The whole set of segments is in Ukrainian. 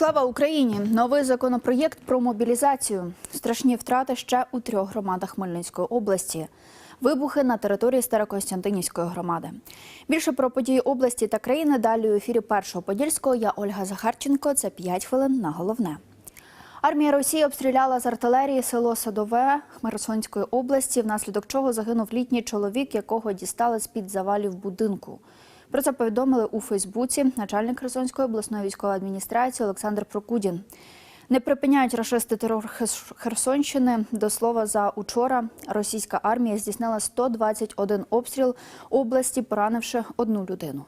Слава Україні! Новий законопроєкт про мобілізацію. Страшні втрати ще у трьох громадах Хмельницької області. Вибухи на території Старокостянтинівської громади. Більше про події області та країни далі у ефірі першого подільського. Я Ольга Захарченко. Це 5 хвилин на головне. Армія Росії обстріляла з артилерії село Садове Хмерсонської області, внаслідок чого загинув літній чоловік, якого дістали з під завалів будинку. Про це повідомили у Фейсбуці начальник Херсонської обласної військової адміністрації Олександр Прокудін. Не припиняють рашисти терор Херсонщини. До слова, за учора російська армія здійснила 121 обстріл області, поранивши одну людину.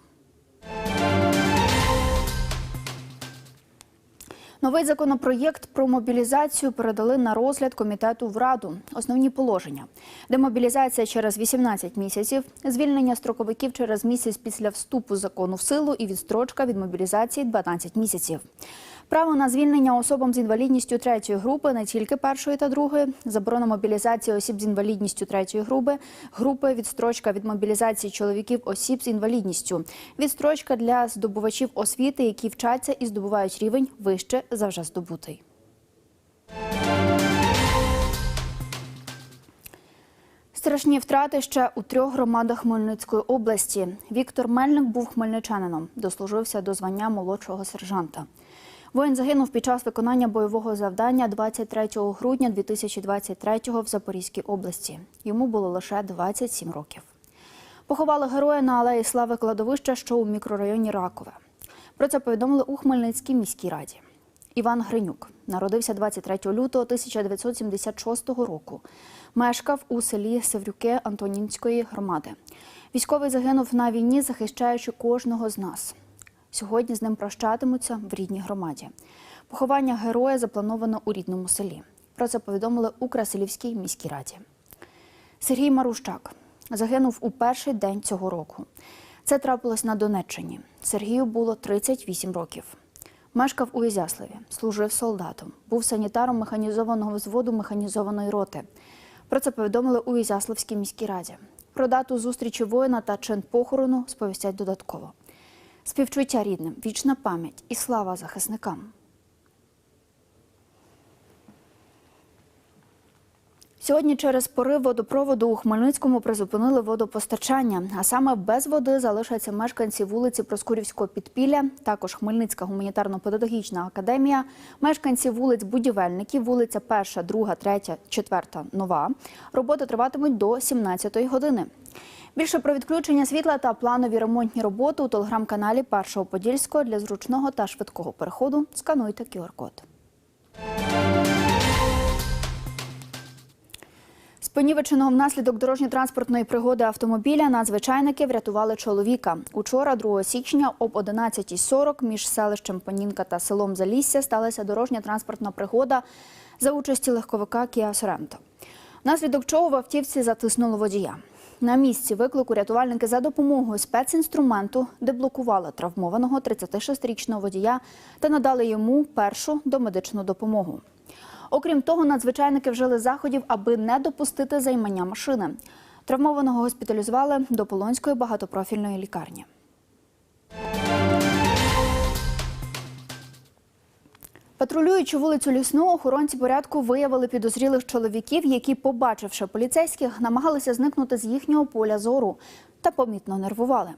Новий законопроєкт про мобілізацію передали на розгляд комітету в Раду. Основні положення: демобілізація через 18 місяців, звільнення строковиків через місяць після вступу закону в силу і відстрочка від мобілізації 12 місяців. Право на звільнення особам з інвалідністю третьої групи, не тільки першої та другої, заборона мобілізації осіб з інвалідністю третьої групи, групи відстрочка від мобілізації чоловіків осіб з інвалідністю, відстрочка для здобувачів освіти, які вчаться і здобувають рівень вище за вже здобутий. Страшні втрати ще у трьох громадах Хмельницької області. Віктор Мельник був хмельничанином, дослужився до звання молодшого сержанта. Воїн загинув під час виконання бойового завдання 23 грудня 2023 в Запорізькій області. Йому було лише 27 років. Поховали героя на алеї Слави кладовища, що у мікрорайоні Ракове. Про це повідомили у Хмельницькій міській раді. Іван Гринюк народився 23 лютого 1976 року. Мешкав у селі Севрюки Антонінської громади. Військовий загинув на війні, захищаючи кожного з нас. Сьогодні з ним прощатимуться в рідній громаді. Поховання героя заплановано у рідному селі. Про це повідомили у Красилівській міській раді. Сергій Марущак загинув у перший день цього року. Це трапилось на Донеччині. Сергію було 38 років. Мешкав у Ізяславі, служив солдатом, був санітаром механізованого взводу механізованої роти. Про це повідомили у Ізяславській міській раді. Про дату зустрічі воїна та чин похорону сповістять додатково. Співчуття рідним, вічна пам'ять і слава захисникам. Сьогодні через порив водопроводу у Хмельницькому призупинили водопостачання, а саме без води залишаться мешканці вулиці Проскурівського підпілля, також Хмельницька гуманітарно-педагогічна академія, мешканці вулиць Будівельників, вулиця 1, 2, 3, 4, Нова. Роботи триватимуть до 17 години. Більше про відключення світла та планові ремонтні роботи у телеграм-каналі Першого Подільського для зручного та швидкого переходу скануйте QR-код. З понівеченого внаслідок дорожньо-транспортної пригоди автомобіля надзвичайники врятували чоловіка. Учора, 2 січня, об 11.40 між селищем Понінка та селом Залісся сталася дорожньо-транспортна пригода за участі легковика Kia Sorento. Внаслідок чого в автівці затиснуло водія. На місці виклику рятувальники за допомогою спецінструменту деблокували травмованого 36-річного водія та надали йому першу домедичну допомогу. Окрім того, надзвичайники вжили заходів, аби не допустити займання машини. Травмованого госпіталізували до Полонської багатопрофільної лікарні. Патрулюючи вулицю Лісну, охоронці порядку виявили підозрілих чоловіків, які, побачивши поліцейських, намагалися зникнути з їхнього поля зору та помітно нервували.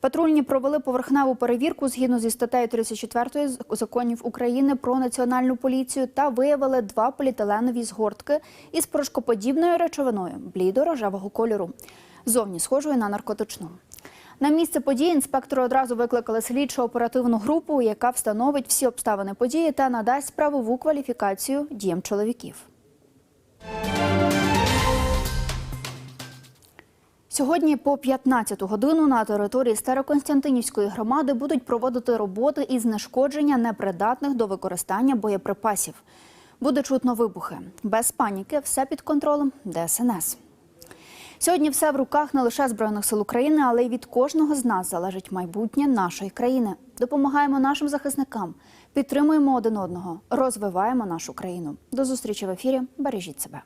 Патрульні провели поверхневу перевірку згідно зі статтею 34 законів України про національну поліцію та виявили два поліетиленові згортки із порошкоподібною речовиною блідо-рожевого кольору, зовні схожою на наркотичну. На місце події інспектори одразу викликали слідчо оперативну групу, яка встановить всі обставини події та надасть правову кваліфікацію діям чоловіків. Сьогодні по 15 годину на території Староконстантинівської громади будуть проводити роботи із знешкодження непридатних до використання боєприпасів. Буде чутно вибухи. Без паніки, все під контролем ДСНС. Сьогодні все в руках не лише Збройних сил України, але й від кожного з нас залежить майбутнє нашої країни. Допомагаємо нашим захисникам, підтримуємо один одного, розвиваємо нашу країну. До зустрічі в ефірі. Бережіть себе.